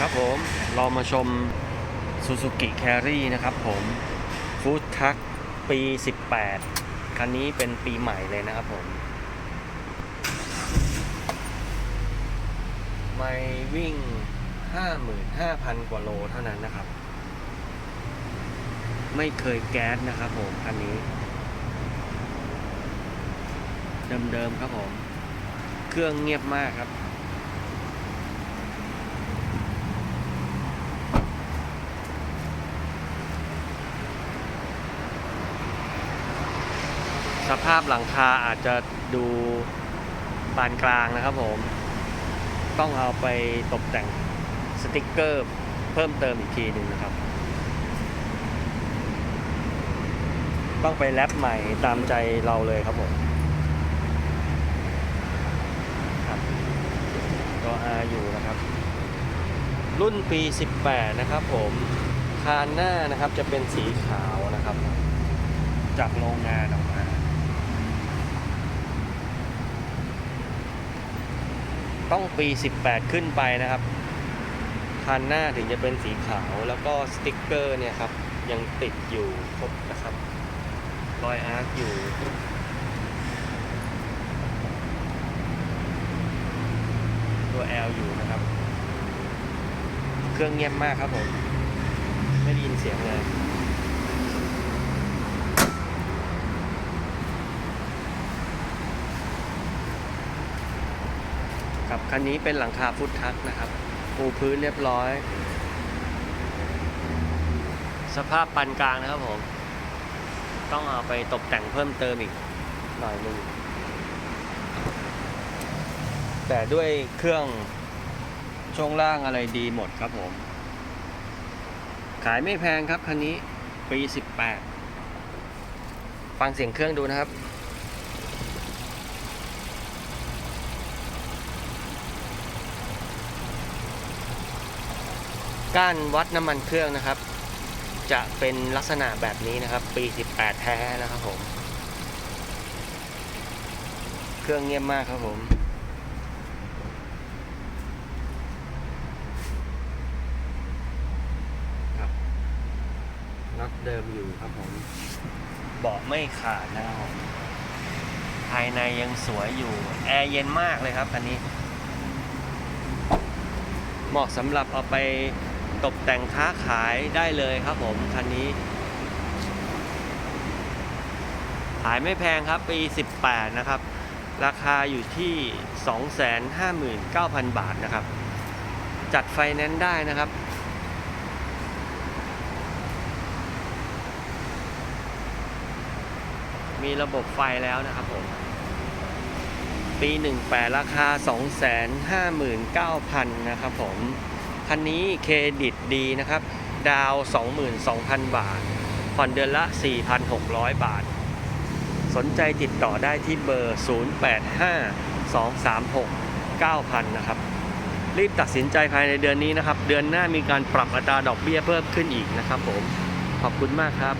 ครับผมเรามาชม Suzuki Carry นะครับผมฟู้ดทักปี 18 คันนี้เป็นปีใหม่เลยนะครับผม ไม่วิ่ง 55,000 กว่าโลเท่านั้นนะครับ ไม่เคยแก๊สนะครับผม คันนี้ เดิมๆครับผม เครื่องเงียบมากครับ สภาพหลังคาอาจจะดูปานกลางนะครับผม ต้องเอาไปตกแต่งสติกเกอร์เพิ่มเติมอีกทีหนึ่งนะครับ ต้องไปแรปใหม่ตามใจเราเลยครับผมครับตัว R อยู่นะครับ รุ่นปี 18 นะครับผมคานหน้านะครับจะเป็นสีขาวนะครับ จากโรงงานออกมา ต้องปี 18 ขึ้นไปนะครับคันหน้าถึงจะเป็นสีขาวแล้วก็สติกเกอร์เนี่ยครับ ยังติดอยู่ครบนะครับรอยอาร์คอยู่ตัว L อยู่นะครับ เครื่องเงียบมากครับผม ไม่ได้ยินเสียงเลย ครับ คันนี้เป็นหลังคาฟุตทักนะครับ ปูพื้นเรียบร้อย สภาพปานกลางนะครับผม ต้องเอาไปตกแต่งเพิ่มเติมอีกหน่อยหนึงแต่ด้วยเครื่องช่วงล่างอะไรดีหมดครับผม ขายไม่แพงครับคันนี้ปี 18 ฟังเสียงเครื่องดูนะครับ ก้านวัดน้ำมันเครื่องนะครับ จะเป็นลักษณะแบบนี้นะครับ ปี 18 แท้นะครับผม เครื่องเงียบมากครับผมครับน็อตเดิมอยู่ครับผม เบาะไม่ขาดนะครับผมภายในยังสวยอยู่ แอร์เย็นมากเลยครับคันนี้ เหมาะสำหรับเอาไป ตกแต่งค้าขายได้เลยครับผม คันนี้ ขายไม่แพงครับ ปี 18 นะครับ ราคาอยู่ที่ 259,000 บาทนะครับ จัดไฟแนนซ์ได้นะครับมีระบบไฟแล้วนะครับผม ปี 18 ราคา 259,000 นะครับผม คันนี้เครดิตดีนะครับ ดาว 22,000 บาท ผ่อนเดือนละ 4,600 บาท สนใจติดต่อได้ที่เบอร์ 0852369000 นะครับ รีบตัดสินใจภายในเดือนนี้นะครับ เดือนหน้ามีการปรับอัตราดอกเบี้ยเพิ่มขึ้นอีกนะครับผม ขอบคุณมากครับ